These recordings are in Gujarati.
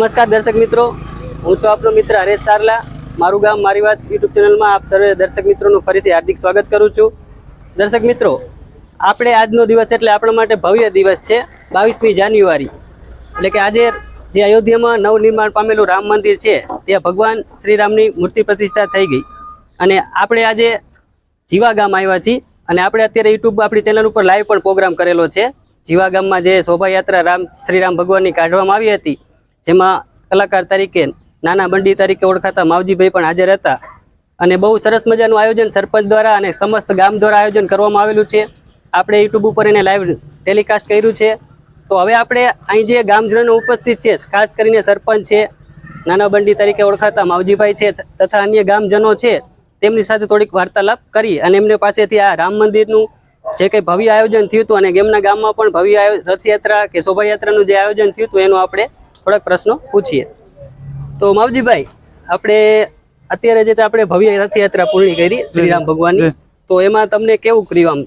નમસ્કાર દર્શક મિત્રો. હું છું આપનો મિત્ર હરેશ સારલા. મારું ગામ મારી વાત યુટ્યુબ ચેનલમાં આપ સર્વે દર્શક મિત્રોનું ફરીથી હાર્દિક સ્વાગત કરું છું. દર્શક મિત્રો, આપણે આજનો દિવસ એટલે આપણા માટે ભવ્ય દિવસ છે બાવીસમી જાન્યુઆરી. એટલે કે આજે જે અયોધ્યામાં નવનિર્માણ પામેલું રામ મંદિર છે, ત્યાં ભગવાન શ્રીરામની મૂર્તિ પ્રતિષ્ઠા થઈ ગઈ. અને આપણે આજે જીવા ગામ આવ્યા છીએ. અને આપણે અત્યારે યુટ્યુબ આપણી ચેનલ ઉપર લાઈવ પણ પ્રોગ્રામ કરેલો છે. જીવા ગામમાં જે શોભાયાત્રા રામ શ્રીરામ ભગવાનની કાઢવામાં આવી હતી જેમાં કલાકાર તરીકે નાના બંડી તરીકે ઓળખાતા માવજીભાઈ પણ હાજર હતા. અને બહુ સરસ મજાનું આયોજન સરપંચ દ્વારા અને સમસ્ત ગામ દ્વારા આયોજન કરવામાં આવેલું છે. આપણે યુટ્યુબ ઉપર એને લાઈવ ટેલિકાસ્ટ કર્યું છે. તો હવે આપણે અહીં જે ગામજનો ઉપસ્થિત છે, ખાસ કરીને સરપંચ છે, નાના બંડી તરીકે ઓળખાતા માવજીભાઈ છે, તથા અન્ય ગામજનો છે, તેમની સાથે થોડીક વાર્તાલાપ કરી અને એમને પાસેથી આ રામ મંદિરનું જે કંઈ ભવ્ય આયોજન થયું હતું અને એમના ગામમાં પણ ભવ્ય રથયાત્રા કે શોભાયાત્રાનું જે આયોજન થયું હતું, એનું આપણે થોડાક પ્રશ્નો પૂછીએ. તો માવજીભાઈ આપણે અત્યારે જે આપણે ભવ્ય રથયાત્રા પૂર્ણ કરી શ્રીરામ ભગવાનની તો એમાં તમને કેવું કર્યું આમ?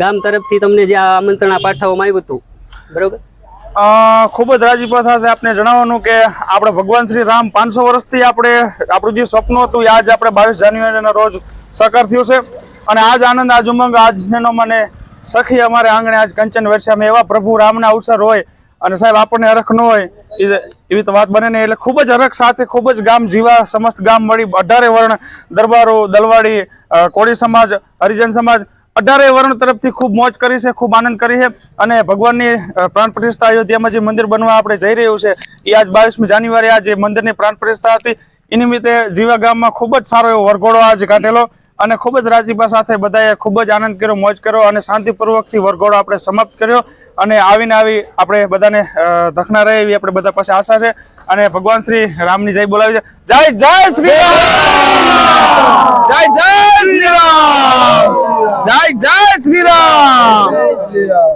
ગામ તરફથી તમને જે આમંત્રણ પાઠવવામાં આવ્યું હતું બરોબર? ખૂબ જ રાજીપા થશે આપને જણાવવાનું કે આપણે ભગવાન શ્રી રામ પાંચસો વર્ષથી આપણે આપણું જે સ્વપ્ન હતું એ આજ આપણે બાવીસ જાન્યુઆરીના રોજ સાકાર થયું છે. અને આજ આનંદ આજ ઉમંગ આજનો મને સખી અમારે આંગણે આજ કંચન વર્ષામાં એવા પ્રભુ રામના અવસર હોય અને સાહેબ આપણને અરખ ન હોય એવી તો વાત બને નહીં, એટલે ખૂબ જ હરખ સાથે ખૂબ જ ગામ જીવા, સમસ્ત ગામ મળી. અઢારે વર્ણ દરબારો, દલવાડી કોળી સમાજ, હરિજન સમાજ, અઢારે વર્ણ તરફથી ખૂબ મોજ કરી છે, ખૂબ આનંદ કરી છે. અને ભગવાનની પ્રાણ પ્રતિષ્ઠા અયોધ્યામાં જે મંદિર બનવા આપણે જઈ રહ્યું છે એ આજ બાવીસમી જાન્યુઆરી આ જે મંદિરની પ્રાણ પ્રતિષ્ઠા હતી એ નિમિત્તે જીવા ગામમાં ખૂબ જ સારો એવો વરઘોડો આજે કાઢેલો. અને ખૂબ જ રાજીપા સાથે બધાએ ખૂબ જ આનંદ કર્યો મોજ કર્યો અને શાંતિપૂર્વકથી વરઘોડો આપણે સમાપ્ત કર્યો અને આવીને આવી આપણે બધાને ધખના દખના રહે એવી આપણે બધા પાસે આશા છે અને ભગવાન શ્રી રામની જય બોલાવી છે. જય જય શ્રી રામ! જય જય શ્રી રામ! જય જય શ્રી રામ!